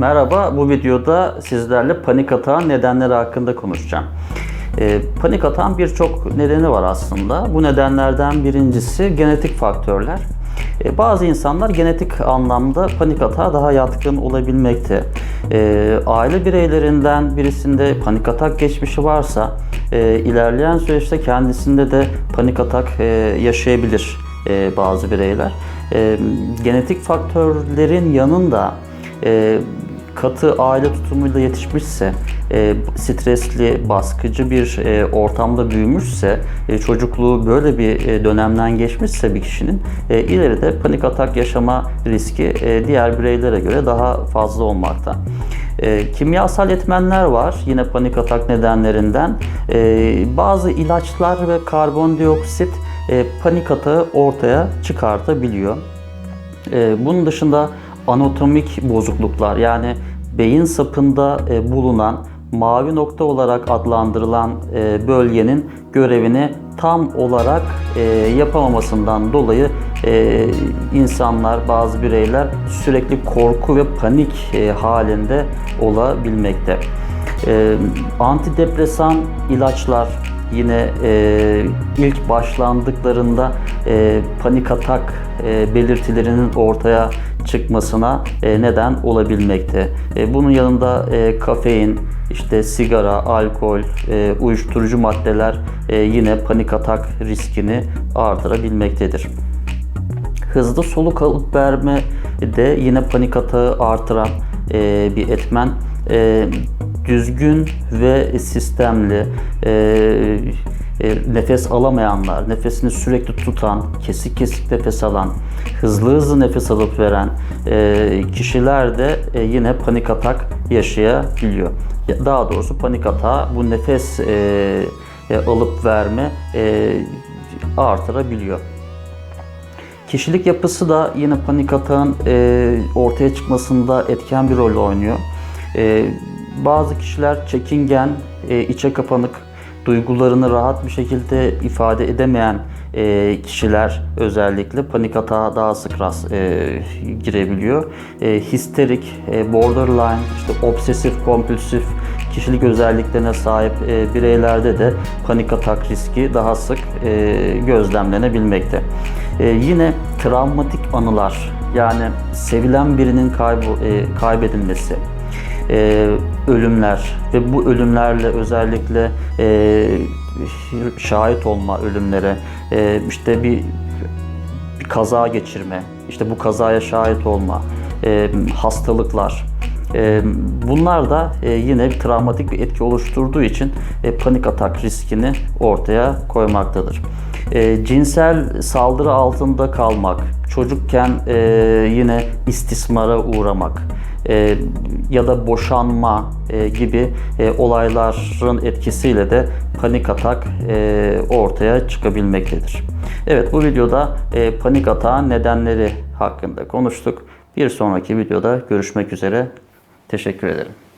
Merhaba, bu videoda sizlerle panik atağın nedenleri hakkında konuşacağım. Ee, panik atağın birçok nedeni var aslında. Bu nedenlerden birincisi genetik faktörler. Ee, bazı insanlar genetik anlamda panik atağa daha yatkın olabilmekte. Ee, aile bireylerinden birisinde panik atak geçmişi varsa e, ilerleyen süreçte kendisinde de panik atak e, yaşayabilir e, bazı bireyler. E, genetik faktörlerin yanında e, katı aile tutumuyla yetişmişse, e, stresli, baskıcı bir e, ortamda büyümüşse, e, çocukluğu böyle bir e, dönemden geçmişse bir kişinin e, ileride panik atak yaşama riski e, diğer bireylere göre daha fazla olmakta. E, kimyasal etmenler var yine panik atak nedenlerinden. E, bazı ilaçlar ve karbondioksit e, panik atağı ortaya çıkartabiliyor. E, bunun dışında anatomik bozukluklar yani beyin sapında e, bulunan mavi nokta olarak adlandırılan e, bölgenin görevini tam olarak e, yapamamasından dolayı insanlar, bazı bireyler sürekli korku ve panik halinde olabilmekte. Antidepresan ilaçlar yine ilk başlandıklarında panik atak belirtilerinin ortaya çıkmasına e, neden olabilmekte. E, bunun yanında e, kafein, işte sigara, alkol, uyuşturucu maddeler yine panik atak riskini artırabilmektedir. Hızlı soluk alıp verme de yine panik atağı artıran bir etmen. Düzgün ve sistemli e, nefes alamayanlar, nefesini sürekli tutan, kesik kesik nefes alan, hızlı hızlı nefes alıp veren e, kişiler de e, yine panik atak yaşayabiliyor. Daha doğrusu panik atağı bu nefes e, e, alıp verme e, artırabiliyor. Kişilik yapısı da yine panik atağın e, ortaya çıkmasında etken bir rol oynuyor. E, bazı kişiler çekingen, e, içe kapanık, duygularını rahat bir şekilde ifade edemeyen e, kişiler özellikle panik atağa daha sık rast e, girebiliyor. E, histerik, e, borderline, işte obsesif kompulsif kişilik özelliklerine sahip e, bireylerde de panik atak riski daha sık e, gözlemlenebilmekte. E, yine travmatik anılar yani sevilen birinin kaybı, e, kaybedilmesi, e, ölümler ve bu ölümlerle özellikle e, şahit olma ölümlere, e, işte bir, bir kaza geçirme, işte bu kazaya şahit olma, e, hastalıklar, e, bunlar da e, yine bir travmatik bir etki oluşturduğu için e, panik atak riskini ortaya koymaktadır. E, cinsel saldırı altında kalmak, çocukken e, yine istismara uğramak, e, ya da boşanma e, gibi e, olayların etkisiyle de panik atak e, ortaya çıkabilmektedir. Evet bu videoda panik atağın nedenleri hakkında konuştuk. Bir sonraki videoda görüşmek üzere. Teşekkür ederim.